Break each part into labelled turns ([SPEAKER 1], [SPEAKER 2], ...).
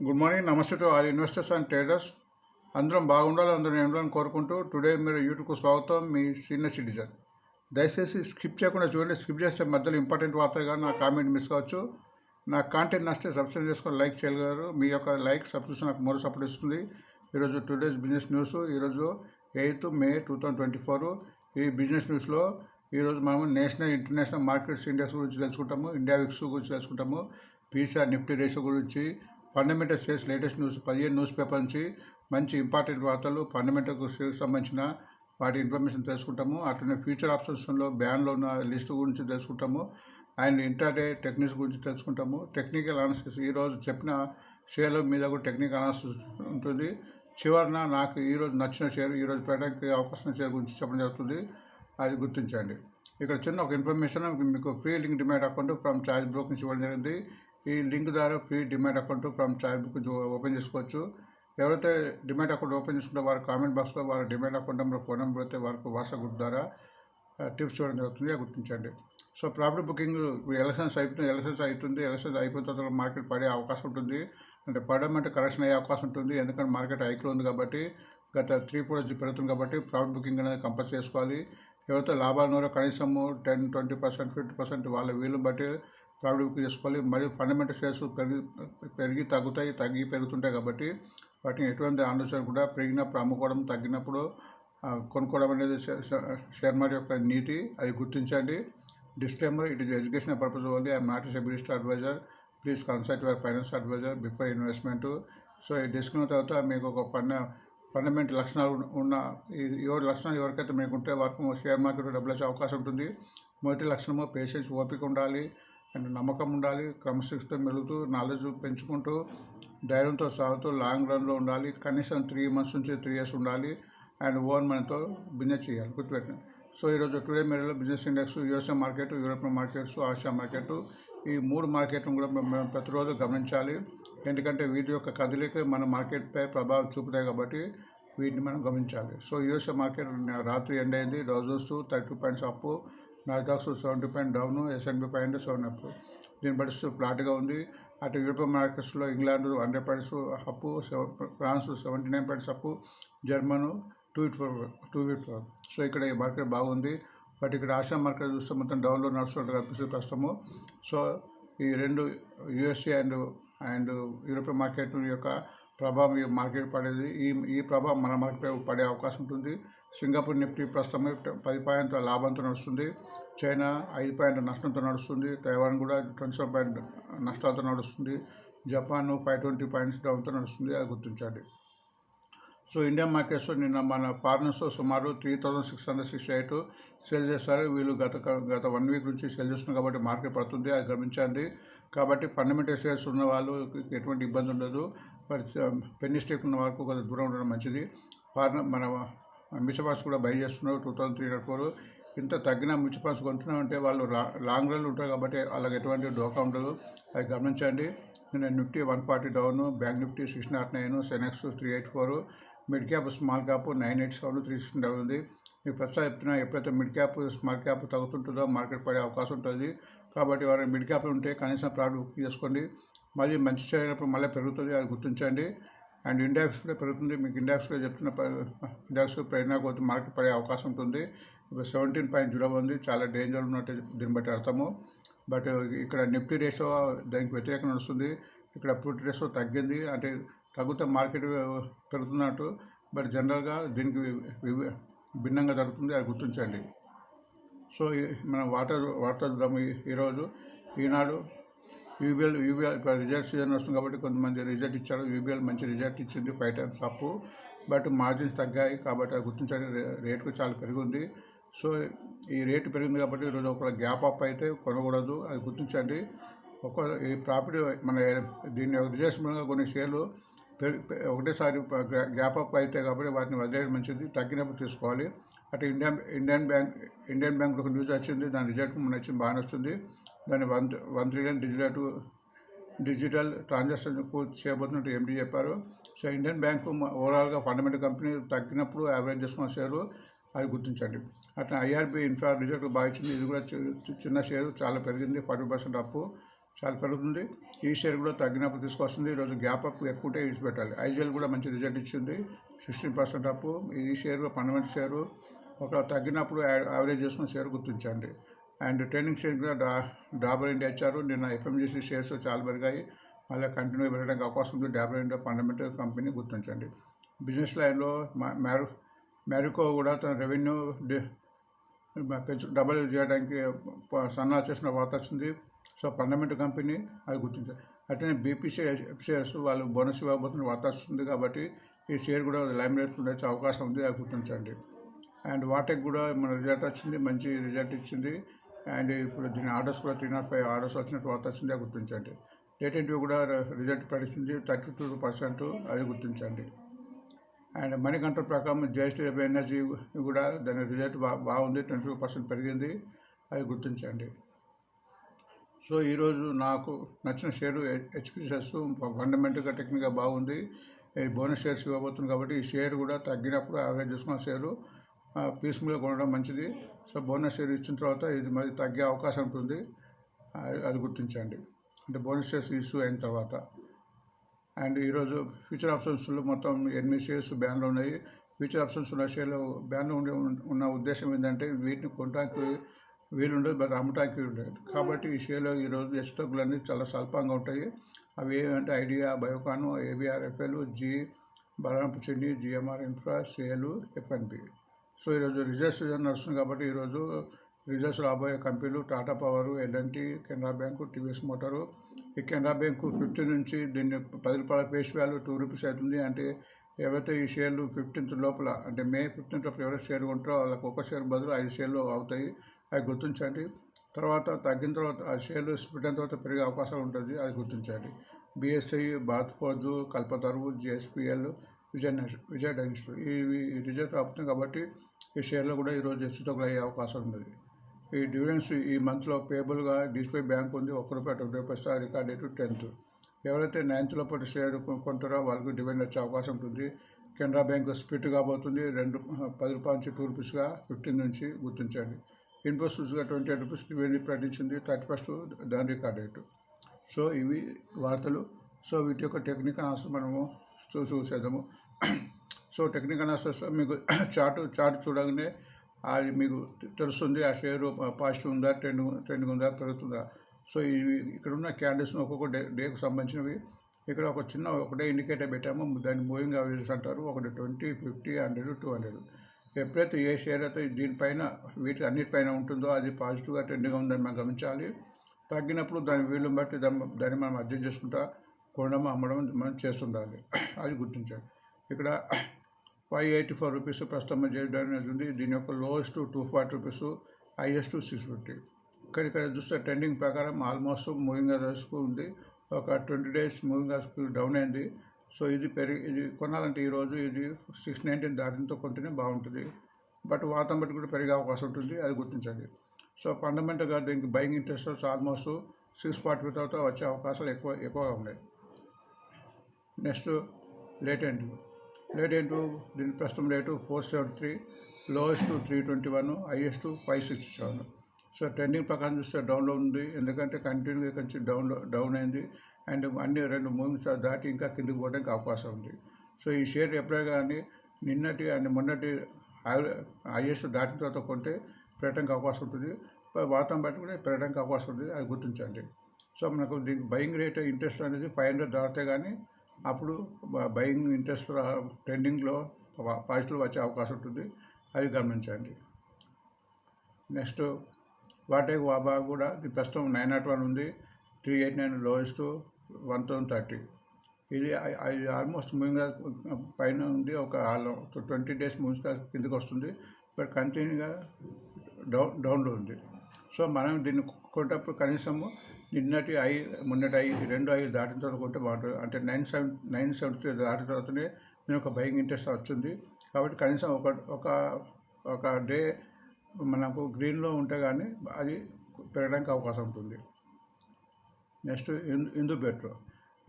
[SPEAKER 1] Good morning నమస్తే to all investors and traders అందరం బాగుండాలి అందరం ఉండాలని కోరుకుంటూ టుడే మీరు యూట్యూబ్కు స్వాగతం మీ సీనియర్ సిటిజన్ దయచేసి స్కిప్ చేయకుండా చూడండి స్కిప్ చేస్తే మధ్యలో ఇంపార్టెంట్ వార్తగా నా కామెంట్ మిస్ కావచ్చు. నా కాంటెంట్ నచ్చితే సబ్స్క్రైబ్ చేసుకొని లైక్ చేయగలరు. మీ యొక్క లైక్ సబ్స్క్రిప్షన్ నాకు మరో సపోర్ట్ ఇస్తుంది. ఈరోజు టుడేస్ బిజినెస్ న్యూస్ ఈరోజు eighth May two thousand twenty four ఈ బిజినెస్ న్యూస్లో ఈరోజు మనము నేషనల్ ఇంటర్నేషనల్ మార్కెట్స్ ఇండెక్స్ గురించి తెలుసుకుంటాము ఇండియా విక్స్ గురించి తెలుసుకుంటాము పీసీఆర్ నిఫ్టీ రేషియో గురించి ఫండమెంటల్ స్టేట్స్ లేటెస్ట్ న్యూస్ పదిహేను న్యూస్ పేపర్ నుంచి మంచి ఇంపార్టెంట్ వార్తలు ఫండమెంటల్ సంబంధించిన వాటి ఇన్ఫర్మేషన్ తెలుసుకుంటాము. అట్లనే ఫ్యూచర్ ఆప్షన్స్లో బ్యాన్లో ఉన్న లిస్ట్ గురించి తెలుసుకుంటాము. అండ్ ఇంటర్డే టెక్నిక్స్ గురించి తెలుసుకుంటాము. టెక్నికల్ అనాలిసిస్ ఈరోజు చెప్పిన షేర్ల మీద కూడా టెక్నికల్ అనాలిసిస్ ఉంటుంది. చివరిన నాకు ఈరోజు నచ్చిన షేర్ ఈరోజు పెట్టడానికి అవకాశం షేర్ గురించి చెప్పడం జరుగుతుంది. అది గుర్తించండి. ఇక్కడ చిన్న ఒక ఇన్ఫర్మేషన్ మీకు free link demand account from charge broke నుంచి ఇవ్వడం జరిగింది. ఈ లింక్ ద్వారా free demand account from charge book open చేసుకోవచ్చు. ఎవరైతే డిమాండ్ అకౌంట్ ఓపెన్ చేసుకుంటే వారి కామెంట్ బాక్స్లో వారి demand account number phone number అయితే వారికి వాట్సాప్ గ్రూప్ ద్వారా టిప్స్ చూడడం జరుగుతుంది గుర్తించండి. సో ప్రాఫిట్ బుకింగ్ ఎలక్షన్స్ అయిపోతుంది ఎలక్షన్స్ అవుతుంది ఎలక్షన్స్ అయిపోయిన తర్వాత మార్కెట్ పడే అవకాశం ఉంటుంది. అంటే పడడం అంటే కరెక్షన్ అయ్యే అవకాశం ఉంటుంది ఎందుకంటే మార్కెట్ హైక్లో ఉంది కాబట్టి గత త్రీ ఫోర్ వచ్చి పెరుగుతుంది కాబట్టి ప్రాఫిట్ బుకింగ్ అనేది కంపల్సరీ చేసుకోవాలి. ఎవరైతే లాభాలు ఉన్నారో కనీసము ten twenty percent fifty percent వాళ్ళ వీలు బట్టి ప్రాఫిట్ బుకింగ్ చేసుకోవాలి మరియు ఫండమెంటల్ షేర్స్ పెరిగి పెరిగి తగ్గుతాయి తగ్గి పెరుగుతుంటాయి కాబట్టి వాటిని ఎటువంటి ఆలోచన కూడా పెరిగినప్పుడు అమ్ముకోవడం తగ్గినప్పుడు కొనుక్కోవడం అనేది షేర్ మార్కెట్ యొక్క నీతి అది గుర్తించండి. Disclaimer it is education purpose only. I'm not SEBI list advisor. Please consult your finance advisor before investment. So ఈ డిస్కౌంట్ తర్వాత మీకు ఒక ఫండ ఫండమెంటల్ లక్షణాలు ఉన్న- ఎవరి ఈ ఏడు లక్షణాలు ఎవరికైతే మీకు ఉంటే వారికి షేర్ మార్కెట్లో డబ్బులు వచ్చే అవకాశం ఉంటుంది. మొదటి లక్షణము పేషెన్స్ ఓపిక ఉండాలి. అండ్ నమ్మకం ఉండాలి క్రమశిక్షణ మెలుగుతూ నాలెడ్జ్ పెంచుకుంటూ ధైర్యంతో సాగుతూ లాంగ్ రన్లో ఉండాలి కనీసం త్రీ మంత్స్ నుంచి త్రీ ఇయర్స్ ఉండాలి అండ్ ఓన్ మనీతో బిజినెస్ చేయాలి. గుర్తుపెట్టండి సో ఈరోజు టుడే మీడియాలో business index USA market European markets Asia market ఈ మూడు మార్కెట్ను కూడా మనం ప్రతిరోజు గమనించాలి. ఎందుకంటే వీటి యొక్క కదలిక మన మార్కెట్పై ప్రభావం చూపుతాయి కాబట్టి వీటిని మనం గమనించాలి. సో యూఎస్ఏ మార్కెట్ రాత్రి ఎండ్ అయింది Dow Jones thirty two points up Nasdaq's seventy point down SNB five hundred seven up. దీన్ని బట్టి ఫ్లాట్గా ఉంది. అటు యూరోపియన్ మార్కెట్స్లో England hundred points up France seventy nine points up German two eight four two eight four. So ఇక్కడ ఈ market బాగుంది. But ఇక్కడ ఆసియా మార్కెట్ చూస్తే మొత్తం డౌన్లో నడుస్తున్నట్టు కనిపిస్తుంది ప్రస్తుతము. సో ఈ రెండు USA and and European market యొక్క ప్రభావం ఈ మార్కెట్ పడేది. ఈ ఈ ప్రభావం మన మార్కెట్పై పడే అవకాశం ఉంటుంది. సింగపూర్ నిఫ్టీ ప్రస్తుతం పది పాయింట్ లాభంతో నడుస్తుంది. చైనా ఐదు పాయింట్ నష్టంతో నడుస్తుంది. తైవాన్ కూడా ట్వంటీ సెవెన్ పాయింట్ నష్టాలతో నడుస్తుంది. జపాన్ ఫైవ్ ట్వంటీ పాయింట్స్ డౌన్తో నడుస్తుంది. అది గుర్తించండి. సో ఇండియన్ మార్కెట్స్లో నిన్న మన ఫారినర్స్ సుమారు three thousand six hundred sixty eight sale చేస్తారు వీళ్ళు గత గత వన్ వీక్ నుంచి సేల్ చేస్తున్నారు కాబట్టి మార్కెట్ పడుతుంది. అది గమనించండి. కాబట్టి ఫండమెంటల్ షేర్స్ ఉన్న వాళ్ళు ఎటువంటి ఇబ్బంది ఉండదు. బట్ పెన్నీ స్టేక్ ఉన్న వాళ్ళకు కొంత దూరం ఉండడం మంచిది. ఫారినర్ మన మ్యూచువల్ ఫండ్స్ కూడా బై చేస్తున్నారు two thousand three hundred four ఇంత తగ్గిన మ్యూచువల్ ఫండ్స్ కొంటున్నామంటే వాళ్ళు లా- లాంగ్ రన్ ఉంటారు కాబట్టి వాళ్ళకి ఎటువంటి డోకా ఉండదు. అది గమనించండి. నిన్న Nifty one forty down bank Nifty six nought nine Sensex three eight four mid cap small cap nine eight seven three six double ఉంది మీకు ప్రస్తుతం చెప్తున్నా ఎప్పుడైతే మిడ్ క్యాప్ స్మాల్ క్యాప్ తగ్గుతుంటుందో మార్కెట్ పడే అవకాశం ఉంటుంది. కాబట్టి వారు మిడ్ క్యాప్ ఉంటే కనీసం ప్రాఫిట్ బుక్ చేసుకోండి. మళ్ళీ మంచి చేయనప్పుడు మళ్ళీ పెరుగుతుంది అది గుర్తించండి. అండ్ ఇండెక్స్ కూడా పెరుగుతుంది. మీకు ఇండెక్స్ కూడా చెప్తున్న ఇండెక్స్ ప్రేరణ కొద్ది మార్కెట్ పడే అవకాశం ఉంటుంది. ఇప్పుడు సెవెంటీన్ పాయింట్ జీరో ఉంది. చాలా డేంజర్ ఉన్నట్టు దీన్ని బట్టి అర్థము. బట్ ఇక్కడ నిఫ్టీ రేషో దానికి వ్యతిరేకంగా నడుస్తుంది. ఇక్కడ ఫుడ్ రేషో తగ్గింది. అంటే తగ్గుతే మార్కెట్ పెరుగుతున్నట్టు బట్ జనరల్గా దీనికి వి- భిన్నంగా జరుగుతుంది అది గుర్తించండి. సో మనం వాటర్ వాటర్ చూద్దాం ఈ- ఈరోజు ఈనాడు యూబీఎల్ యూబీఎల్ రిజల్ట్ సీజన్ వస్తుంది కాబట్టి కొంతమంది రిజల్ట్ ఇచ్చారు. యూబీఎల్ మంచి రిజల్ట్ ఇచ్చింది five times up but margins తగ్గాయి కాబట్టి అది గుర్తించండి. రేటు చాలా పెరిగింది. సో ఈ రేటు పెరిగింది కాబట్టి ఈరోజు ఒక గ్యాప్ అప్ అయితే కొనకూడదు. అది గుర్తించండి. ఒక్కో ఈ ప్రాపర్టీ మన దీన్ని రిజల్ట్స్ కొన్ని షేర్లు ఒకటేసారి గ్యాప్ అప్ అయితే కాబట్టి వాటిని వదిలేయడం మంచిది. తగ్గినప్పుడు తీసుకోవాలి. అటు Indian Indian bank Indian bank ఒక న్యూస్ వచ్చింది. దాని రిజల్ట్ మన వచ్చింది బాగానే వస్తుంది. దాన్ని one one trillion digital digital transaction చేయబోతున్నట్టు MD చెప్పారు. సో ఇండియన్ బ్యాంకు ఓవరాల్గా ఫండమెంటల్ కంపెనీ తగ్గినప్పుడు యావరేజ్ చేసుకున్న షేరు అది గుర్తించండి. అట్లా ఐఆర్బి ఇన్ఫ్రా రిజల్ట్ బాగా ఇచ్చింది. ఇది కూడా చి- చిన్న షేరు చాలా పెరిగింది. ఫార్టీ పర్సెంట్ అప్పు. చాలా పెరుగుతుంది. ఈ షేర్ కూడా తగ్గినప్పుడు తీసుకొస్తుంది. ఈరోజు గ్యాప్ అప్ ఎక్కువ ఉంటే విడిచిపెట్టాలి. ఐజీఎల్ కూడా మంచి రిజల్ట్ ఇచ్చింది. సిక్స్టీన్ పర్సెంట్ అప్ ఈ షేర్ పన్నెండు షేరు ఒక తగ్గినప్పుడు యావరేజ్ చేసుకున్న షేర్ గుర్తించండి. అండ్ ట్రైనింగ్ షేర్ కూడా డా డాబర్ ఇండియా ఇచ్చారు. నిన్న ఎఫ్ఎంజీసీ షేర్స్ చాలా పెరిగాయి. మళ్ళీ కంటిన్యూ పెరగడానికి అవకాశం ఉంది. డాబర్ ఇండియా ఫండమెంటల్ కంపెనీ గుర్తించండి. బిజినెస్ లైన్లో మ్యారు మ్యారికో కూడా తన రెవెన్యూ పెంచు డబల్ చేయడానికి ప- చేసిన వార్త వచ్చింది. సో ఫండమెంటల్ కంపెనీ అది గుర్తించారు. అట్లనే బీపీసీ షేర్స్ వాళ్ళు బోనస్ ఇవ్వబోతున్న వార్త వస్తుంది కాబట్టి ఈ షేర్ కూడా లైమ్ రేట్ ఉండే అవకాశం ఉంది అది గుర్తించండి. అండ్ వాటెక్ కూడా మన రిజల్ట్ వచ్చింది మంచి రిజల్ట్ ఇచ్చింది. అండ్ ఇప్పుడు దీని ఆర్డర్స్ కూడా త్రీ నాట్ ఫైవ్ ఆర్డర్స్ వచ్చినట్టు వార్త వచ్చింది అది గుర్తించండి. లేటెంట్ కూడా రిజల్ట్ ప్రకటించింది థర్టీ టూ పర్సెంట్ అది గుర్తించండి. అండ్ మనీ కంట్రోల్ ప్రకారం జిఎస్టీ ఎనర్జీ కూడా దాని రిజల్ట్ బా బాగుంది ట్వంటీ టూ పర్సెంట్ పెరిగింది అది గుర్తించండి. సో ఈరోజు నాకు నచ్చిన షేరు హెచ్పిసిఎస్ ఫండమెంటల్గా టెక్నిక్గా బాగుంది. బోనస్ షేర్స్ ఇవ్వబోతుంది కాబట్టి ఈ షేర్ కూడా తగ్గినప్పుడు యావరేజ్ చూసుకున్న షేరు పీస్ఫుల్గా కొనడం మంచిది. సో బోనస్ షేర్ ఇచ్చిన తర్వాత ఇది మరి తగ్గే అవకాశం ఉంటుంది. అది- అది గుర్తించండి. అంటే బోనస్ షేర్స్ ఇష్యూ అయిన తర్వాత. అండ్ ఈరోజు ఫ్యూచర్ ఆప్షన్స్లో మొత్తం ఎనిమిది షేర్స్ బ్యాన్లో ఉన్నాయి? ఫ్యూచర్ ఆప్షన్స్ ఉన్న షేర్లు బ్యాన్లో ఉండే ఉన్న ఉద్దేశం ఏంటంటే వీటిని కొనడానికి వీలుండదు బట్ అమ్మటానికి ఉండదు కాబట్టి ఈ షేర్లో ఈరోజు ఎస్టోకులు అన్నీ చాలా స్వల్పంగా ఉంటాయి. అవి ఏమంటే Idea Biocon ABR FL Zee Balrampur Chini GMR infra SAIL FNP. So ఈరోజు రిజల్ట్స్ నడుస్తుంది కాబట్టి ఈరోజు రిజల్ట్స్ రాబోయే కంపెనీలు Tata power LNT Canara bank TVS motor. ఈ కెనరా బ్యాంకు ఫిఫ్టీ నుంచి దీన్ని పది రూపాయల ఫేస్ వాల్యూ టూ రూపీస్ అవుతుంది. అంటే ఎవరైతే ఈ షేర్లు ఫిఫ్టీన్త్ లోపల అంటే మే ఫిఫ్టీన్త్ లోపల ఎవరైతే షేర్ కొంటారో వాళ్ళకి ఒక షేర్ బదులు ఐదు షేర్లు అవుతాయి. అది గుర్తించండి. తర్వాత తగ్గిన తర్వాత ఆ షేర్లు పెట్టిన అయిన తర్వాత పెరిగే అవకాశం ఉంటుంది. అది గుర్తించండి. బీఎస్ఐ బాత్ ఫోర్జు కల్పతరువు జిఎస్పిఎల్ విజయ విజయ డైనస్టీ ఇవి ఈ రిజల్ట్ అవుతుంది కాబట్టి ఈ షేర్లు కూడా ఈరోజు హెచ్చుతగ్గులు అయ్యే అవకాశం ఉంది. ఈ డివిడెన్స్ ఈ మంత్లో పేబుల్గా డిస్పే బ్యాంక్ ఉంది. ఒక్క రూపాయి ఒకటి రూపాయి రికార్డ్ డేట్ టెన్త్. ఎవరైతే నైన్త్ లోపల షేర్ కొంటారో వాళ్ళకి డివిడెండ్ వచ్చే అవకాశం ఉంటుంది. కెనరా బ్యాంక్ స్ప్లిట్ కాబోతుంది. రెండు పది రూపాయల నుంచి టూ రూపీస్గా ఫిఫ్టీన్ నుంచి గుర్తించండి. ఇన్ఫోసిస్గా ట్వంటీ ఎయిట్ రూపీస్ ఇవన్నీ ప్రకటించింది థర్టీ ఫస్ట్ దాని రికార్డ్ రేటు. సో ఇవి వార్తలు. సో వీటి యొక్క టెక్నికల్ ఆన్సర్ మనము చూ చూసేద్దాము. సో టెక్నికల్ ఆన్సర్స్ మీకు చార్ట్ చార్ట్ చూడగానే అది మీకు తెలుస్తుంది ఆ షేర్ పాజిటివ్ ఉందా ట్రెండ్ ట్రెండింగ్ ఉందా పెరుగుతుందా. సో ఇవి ఇక్కడ ఉన్న క్యాండిల్స్ ఒక్కొక్క డే డేకు సంబంధించినవి. ఇక్కడ ఒక చిన్న ఒకటే ఇండికేటర్ పెట్టాము. దాన్ని మూవింగ్ అవరేజెస్ అంటారు. ఒకటి twenty fifty hundred two hundred. ఎప్పుడైతే ఏ షేర్ అయితే దీనిపైన వీటి అన్నిటిపైన ఉంటుందో అది పాజిటివ్గా ట్రెండింగ్గా ఉందని మనం గమనించాలి. తగ్గినప్పుడు దాని వీలుని బట్టి దాన్ని దాన్ని మనం అడ్జస్ట్ చేసుకుంటా కొనడం అమ్మడం మనం చేస్తుండాలి. అది గుర్తించాలి. ఇక్కడ ఫైవ్ ఎయిటీ ఫోర్ రూపీస్ ప్రస్తుతం చేయడం అనేది ఉంది దీని యొక్క lowest two forty rupees highest six fifty. ఇక్కడ ఇక్కడ చూస్తే ట్రెండింగ్ ప్రకారం ఆల్మోస్ట్ మూవింగ్ అవర్స్కు ఉంది. ఒక ట్వంటీ డేస్ మూవింగ్ అవర్స్కు డౌన్ అయింది. సో ఇది పెరిగి ఇది కొనాలంటే ఈరోజు ఇది సిక్స్ నైన్టీన్ దాటితో కొంటేనే బాగుంటుంది. బట్ వాతం బట్టి కూడా పెరిగే అవకాశం ఉంటుంది అది గుర్తించండి. సో ఫండమెంటల్గా దీనికి buying interest almost six forty తర్వాత వచ్చే అవకాశాలు ఎక్కువ ఎక్కువగా ఉన్నాయి. నెక్స్ట్ లేటెంట్ లేటెంట్ దీని ప్రస్తుతం rate four seventy three lowest three twenty one highest five sixty seven. So trending ప్రకారం చూస్తే డౌన్లో ఉంది. ఎందుకంటే కంటిన్యూగా కొంచెం డౌన్లో డౌన్ అయింది. అండ్ అన్ని రెండు మూవీస్ దాటి ఇంకా కిందికి పోవడానికి అవకాశం ఉంది. సో ఈ షేర్ ఎప్పుడైనా కానీ నిన్నటి అండ్ మొన్నటి హైయెస్ట్ దాటిన తర్వాత కొంటే పెరగడానికి అవకాశం ఉంటుంది. వాతావరణం బట్టి కూడా పెరగడానికి అవకాశం ఉంటుంది అది గుర్తించండి. సో మనకు దీనికి బయింగ్ రేట్ ఇంట్రెస్ట్ అనేది ఫైవ్ హండ్రెడ్ దాటితే కానీ అప్పుడు బయింగ్ ఇంట్రెస్ట్ ట్రెండింగ్లో పాజిటివ్ వచ్చే అవకాశం ఉంటుంది. అది గమనించండి. నెక్స్ట్ వాటేక్ వాబా కూడా ప్రస్తుతం నైన్ నాట్ వన్ ఉంది. Three eight nine lowest one thousand thirty. ఇది అది ఇది ఆల్మోస్ట్ మూవింగ్ పైన ఉంది ఒక ట్వంటీ డేస్ ముందుగా కిందకి వస్తుంది. బట్ కంటిన్యూగా డౌన్ డౌన్లో ఉంది. సో మనం దీన్ని కొంటప్పుడు కనీసము నిన్నటి ఐ మొన్నటి ఐ రెండు ఐ దాటిన తర్వాత కొంటే బాగుంటుంది. అంటే nine seven nine seventy three దాటిన తర్వాతనే నేను ఒక బయింగ్ ఇంట్రెస్ట్ వచ్చింది. కాబట్టి కనీసం ఒక ఒక ఒక డే మనకు గ్రీన్లో ఉంటే కానీ అది పెరగడానికి అవకాశం ఉంటుంది. నెక్స్ట్ ఇందు ఇందు పెట్రో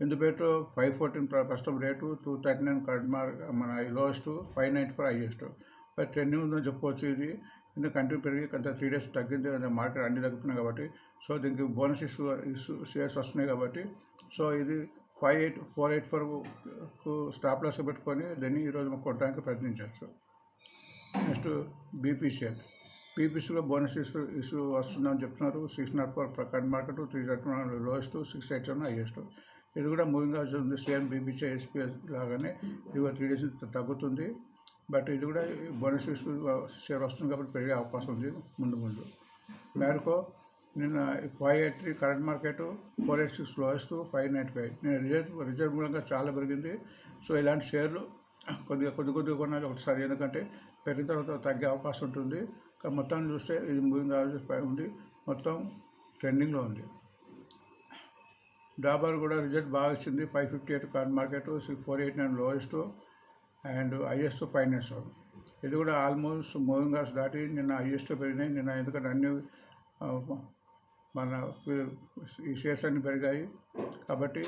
[SPEAKER 1] ఇందు పెట్రో ఫైవ్ ఫోర్టీన్ ప్రస్తుతం rate two thirty nine current mark మన lowest five ninety four highest trending ఉందని చెప్పుకోవచ్చు ఇది. ఎందుకంటే కంటిన్యూ పెరిగి కొంత త్రీ డేస్ తగ్గింది మార్కెట్ అన్ని తగ్గుతున్నాయి కాబట్టి సో దీనికి బోనస్ ఇష్యూ ఇష్యూ షేర్స్ వస్తున్నాయి కాబట్టి సో ఇది five eight four eight four stop loss పెట్టుకొని దీన్ని ఈరోజు కొట్టడానికి ప్రయత్నించవచ్చు. నెక్స్ట్ బీపీసీఎల్ బీపీసీలో బోనస్ ఇష్యూ ఇష్యూ వస్తుందని చెప్తున్నారు. సిక్స్ నాట్ ఫోర్ ప్రకారం market three nought lowest six eight seven highest ఇది కూడా మూవింగ్ అవుతుంది సేమ్ బీబీసీ ఎస్పీఎస్ లాగానే ఇది త్రీ డేస్ తగ్గుతుంది. బట్ ఇది కూడా బోనస్ ఇష్యూ షేర్ వస్తుంది కాబట్టి పెరిగే అవకాశం ఉంది ముందు ముందు. మేరకు నిన్న five eight three current market four eight six lowest five ninety five నేను రిజర్వ్ రిజర్వ్ మూలంగా చాలా పెరిగింది. సో ఇలాంటి షేర్లు కొద్దిగా కొద్ది కొద్దిగా కొనాలి ఒకసారి. ఎందుకంటే పెరిగిన తర్వాత తగ్గే అవకాశం ఉంటుంది. మొత్తాన్ని చూస్తే ఇది మూవింగ్ యావరేజ్ పై ఉంది. మొత్తం ట్రెండింగ్లో ఉంది. డాబర్ కూడా రిజల్ట్ బాగా ఇచ్చింది. Five fifty eight current market six four eight nine lowest and highest finance ఇది కూడా ఆల్మోస్ట్ మూవింగ్ ఆర్స్ దాటి నిన్న హైయెస్ట్ పెరిగినాయి. నిన్న ఎందుకంటే అన్ని మన ఈ షేర్స్ అన్ని పెరిగాయి. కాబట్టి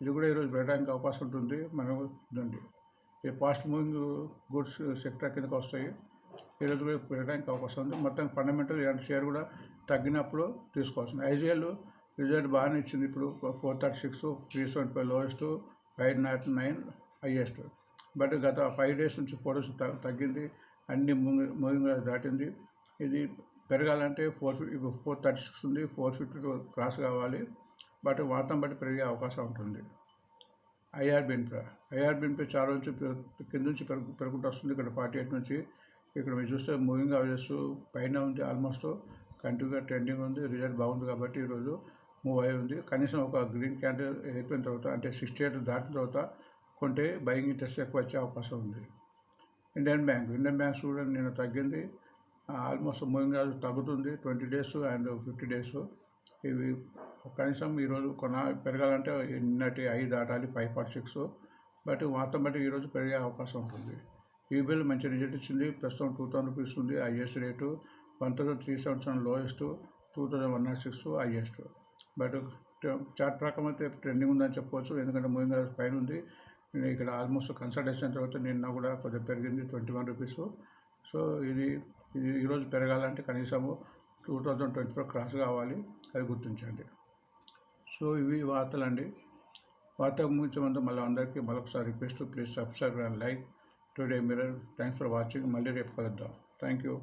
[SPEAKER 1] ఇది కూడా ఈరోజు పెరగడానికి అవకాశం ఉంటుంది. మనం ఉంది ఈ ఫాస్ట్ మూవింగ్ గుడ్స్ సెక్టర్ కిందకి వస్తాయి. ఈరోజు కూడా పెరగడానికి అవకాశం ఉంది. మొత్తం ఫండమెంటల్ ఇలాంటి షేర్ కూడా తగ్గినప్పుడు తీసుకోవాల్సింది. ఐజీఎల్ రిజల్ట్ బాగానే ఇచ్చింది. ఇప్పుడు four thirty six three seventy five lowest five nought nine highest but గత ఫైవ్ డేస్ నుంచి ఫోర్ డేస్ తగ్గింది. అన్ని మూవింగ్ దాటింది. ఇది పెరగాలంటే four fifty four thirty six ఉంది. ఫోర్ ఫిఫ్టీ క్రాస్ కావాలి. బట్ వాతం బట్టి పెరిగే అవకాశం ఉంటుంది. ఐఆర్ బెనిఫిట్ చాలా నుంచి కింద నుంచి పెరుగు పెరుగుతూ వస్తుంది. ఇక్కడ ఫార్టీ ఎయిట్ నుంచి ఇక్కడ మీరు చూస్తే మూవింగ్ అవరేజ్ పైన ఉంది ఆల్మోస్ట్. కంటిన్యూగా ట్రెండింగ్ ఉంది. రిజల్ట్ బాగుంది కాబట్టి ఈరోజు మూవ్ అయి ఉంది. కనీసం ఒక గ్రీన్ క్యాండిల్ అయిపోయిన తర్వాత అంటే సిక్స్టీ ఎయిట్ దాటిన తర్వాత కొంటే బయింగ్ ఇంట్రెస్ట్ ఎక్కువ వచ్చే అవకాశం ఉంది. ఇండియన్ బ్యాంక్ ఇండియన్ బ్యాంక్స్ కూడా నేను తగ్గింది. ఆల్మోస్ట్ మూవింగ్ యావరేజ్ తగ్గుతుంది. Twenty days and fifty days. ఇవి కనీసం ఈరోజు కొన పెరగాలంటే నిన్నటి ఐదు దాటాలి ఫైవ్ పాయింట్ సిక్స్. బట్ మొత్తం బట్టి ఈరోజు పెరిగే అవకాశం ఉంటుంది. ఈబీఎల్ మంచి రిజల్ట్ ఇచ్చింది. ప్రస్తుతం టూ థౌసండ్ రూపీస్ ఉంది highest rate. One thousand three seven seven lowest two thousand one nought six highest. But chart ప్రకారం అయితే ట్రెండింగ్ ఉందని చెప్పవచ్చు ఎందుకంటే మూవింగ్ యావరేజ్ పైన ఉంది. ఇక్కడ ఆల్మోస్ట్ కన్సల్టేషన్ తర్వాత నిన్న కూడా కొద్దిగా పెరిగింది ట్వంటీ వన్ రూపీస్. సో ఇది ఇది ఈరోజు పెరగాలంటే కనీసము two thousand twenty four cross కావాలి అది గుర్తించండి. సో ఇవి వార్తలండి. వార్త ముగించే ముందు మళ్ళీ అందరికీ మరొకసారి request. Please subscribe and like. today mirror. Thanks for watching. Malli Thank you.